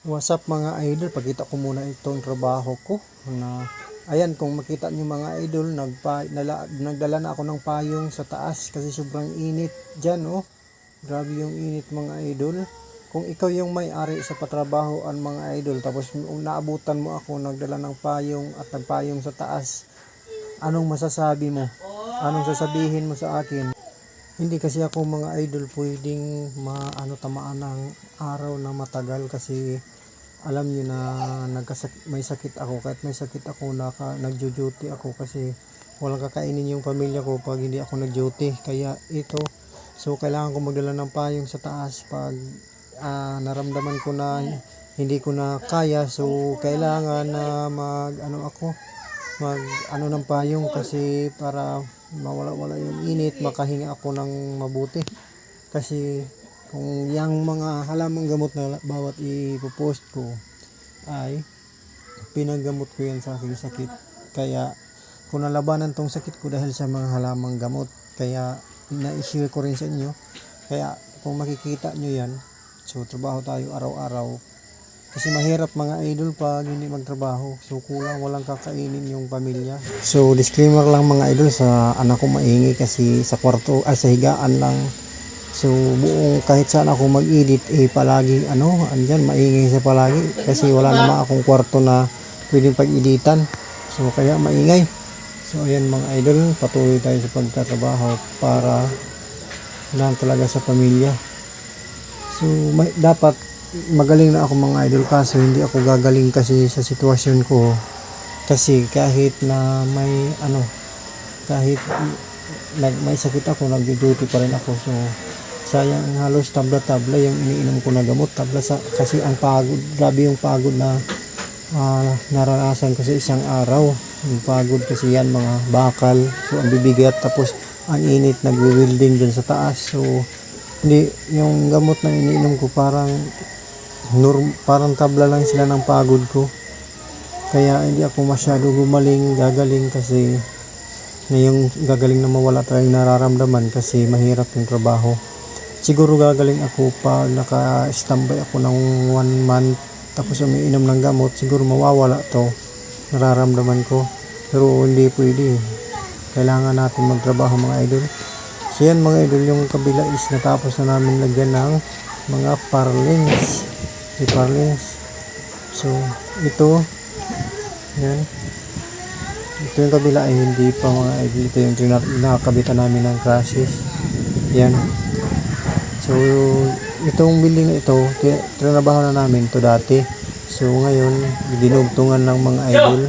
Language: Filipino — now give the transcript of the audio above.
What's up mga idol? Pakita ko muna itong trabaho ko na ayan kung makita nyo mga idol nagpa, nala, nagdala na ako ng payong sa taas kasi sobrang init dyan oh. Grabe yung init mga idol. Kung ikaw yung may-ari sa patrabahoan mga idol tapos naabutan mo ako nagdala ng payong at nagpayong sa taas anong masasabi mo? Anong sasabihin mo sa akin? Hindi kasi ako mga idol pwedeng maano tamaan ng araw na matagal kasi alam niyo na nagkasak may sakit ako. Kahit may sakit ako naka nagjo-duty ako kasi walang kakainin yung pamilya ko pag hindi ako nag-duty kaya ito so kailangan ko magdala ng payong sa taas pag ah, naramdaman ko na hindi ko na kaya. So kailangan na mag ano ako mag ano ng payong kasi para mawala-wala yung init makahinga ako ng mabuti. Kasi kung yung mga halamang gamot na bawat ipopost ko ay pinanggamot ko yan sa aking sakit. Kaya kung nalabanan tong sakit ko dahil sa mga halamang gamot kaya na-share ko rin sa inyo. Kaya kung makikita nyo yan so trabaho tayo araw-araw kasi mahirap mga idol pag hindi magtrabaho. So kulang walang kakainin yung pamilya. So disclaimer lang mga idol sa anak ko maingay kasi sa kwarto ay sa higaan lang. So buong kahit saan ako mag-edit eh palagi ano andyan maingay siya palagi kasi wala naman akong kwarto na pwedeng pag-editan. So kaya maingay. So ayan mga idol patuloy tayo sa pagtatrabaho para lang talaga sa pamilya. So may, dapat magaling na ako mga idol kaso hindi ako gagaling kasi sa sitwasyon ko. Kasi kahit na may ano kahit nag may sakit ako nagjo-duty pa rin ako. So sayang halos tabla-tabla yung iniinom ko na gamot. Tabla sa kasi ang pagod grabe yung pagod na ah, naranasan ko sa isang araw. Yung pagod kasi yan mga bakal. So ang bibigat tapos ang init nagwi-welding dyan sa taas. So hindi yung gamot na iniinom ko parang norm, parang tabla lang sila ng pagod ko. Kaya hindi ako masyado gumaling, gagaling kasi na yung gagaling na mawala tayong nararamdaman kasi mahirap yung trabaho. Siguro gagaling ako pag naka-standby ako ng one month tapos umiinom ng gamot, siguro mawawala to nararamdaman ko. Pero hindi pwede. Kailangan natin magtrabaho mga idol. So yan mga idol, yung kabila is natapos na namin lagyan ng mga parlings si Parlins. So, ito, yan. Ito yung kabila ay hindi pa mga idol. Ito yung nakakabitan namin ng crashes. Yan. So, itong building na ito, trinabaho na namin to dati. So, ngayon, dinugtungan ng mga idol.